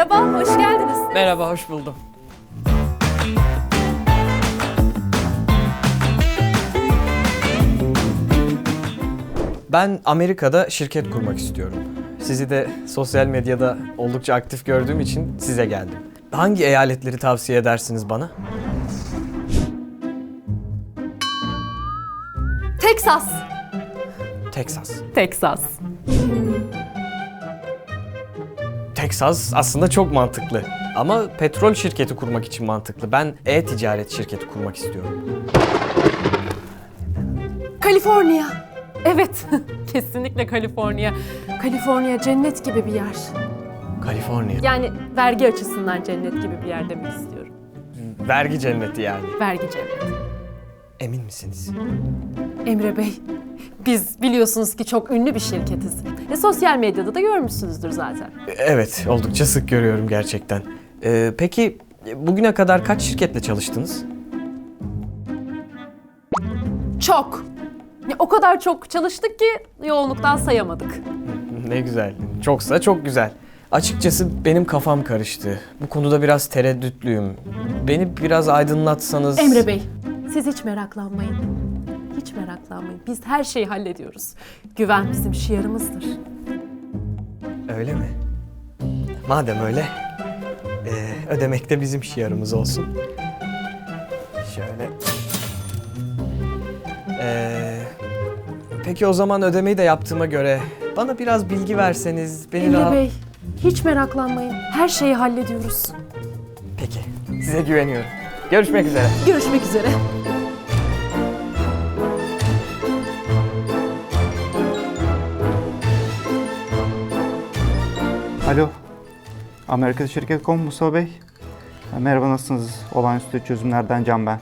Merhaba, hoş geldiniz. Merhaba, hoş buldum. Ben Amerika'da şirket kurmak istiyorum. Sizi de sosyal medyada oldukça aktif gördüğüm için size geldim. Hangi eyaletleri tavsiye edersiniz bana? Texas. Texas. Texas. Texas aslında çok mantıklı. Ama petrol şirketi kurmak için mantıklı. Ben e-ticaret şirketi kurmak istiyorum. Kaliforniya. Evet, kesinlikle Kaliforniya. Kaliforniya cennet gibi bir yer. Kaliforniya. Yani vergi açısından cennet gibi bir yer demek istiyorum. Vergi cenneti yani. Vergi cennet. Emin misiniz? Emre Bey, biz biliyorsunuz ki çok ünlü bir şirketiz. E, sosyal medyada da görmüşsünüzdür zaten. Evet, oldukça sık görüyorum gerçekten. Ee, peki bugüne kadar kaç şirketle çalıştınız? Çok. Ya, o kadar çok çalıştık ki yoğunluktan sayamadık. Ne güzel. Çoksa çok güzel. Açıkçası benim kafam karıştı. Bu konuda biraz tereddütlüyüm. Beni biraz aydınlatsanız... Emre Bey, siz hiç meraklanmayın. Hiç meraklanmayın. Biz her şeyi hallediyoruz. Güven bizim şiarımızdır. Öyle mi? Madem öyle, ee, ödemek de bizim şiarımız olsun. Şöyle. Ee, peki o zaman ödemeyi de yaptığıma göre bana biraz bilgi verseniz beni Emre rahat... Bey, hiç meraklanmayın. Her şeyi hallediyoruz. Peki, size güveniyorum. Görüşmek üzere. Görüşmek üzere. Alo. Amerika Şirket.com Mustafa Bey. Merhaba nasılsınız? Olağanüstü çözümlerden Can ben.